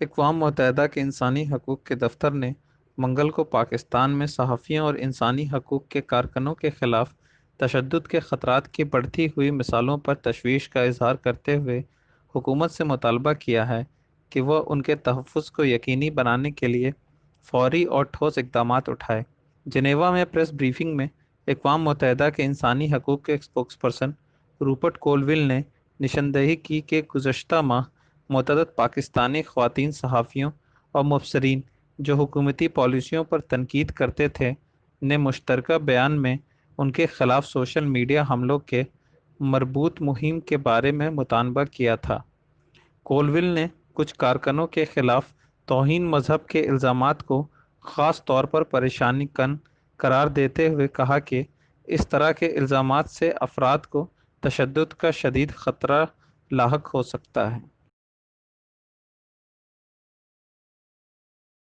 अक़वाम मुतहदा के इंसानी हकूक़ के दफ्तर ने मंगल को पाकिस्तान में सहाफ़ियों और इंसानी हकूक़ के कारकुनों के ख़िलाफ़ तशद के ख़तरात की बढ़ती हुई मिसालों पर तशवीश का इजहार करते हुए हुकूमत से मुतालबा किया है कि वह उनके तहफ़ को यकीनी बनाने के लिए फ़ौरी और ठोस इकदाम उठाए। जनेवा में प्रेस ब्रीफिंग में अक़वाम मुतहदा के इंसानी हकूक़ के स्पोक्स पर्सन रूपर्ट कोलविल ने निशानदही की कि गुज्त माह मतद पाकिस्तानी ख़वान सहाफ़ियों और मुबसरीन जो हुकूमती पॉलिसियों पर तनकीद करते थे, ने मुश्तर बयान में उनके ख़िलाफ़ सोशल मीडिया हमलों के मरबूत मुहिम के बारे में मुतानबा किया था। कोलविल ने कुछ कारकनों के ख़िलाफ़ तोहन मज़हब के इल्ज़ाम को ख़ास तौर पर परेशानी कन करार देते हुए कहा कि इस तरह के इल्ज़ाम से अफराद को तशद का शदीद ख़तरा लाक हो सकता है।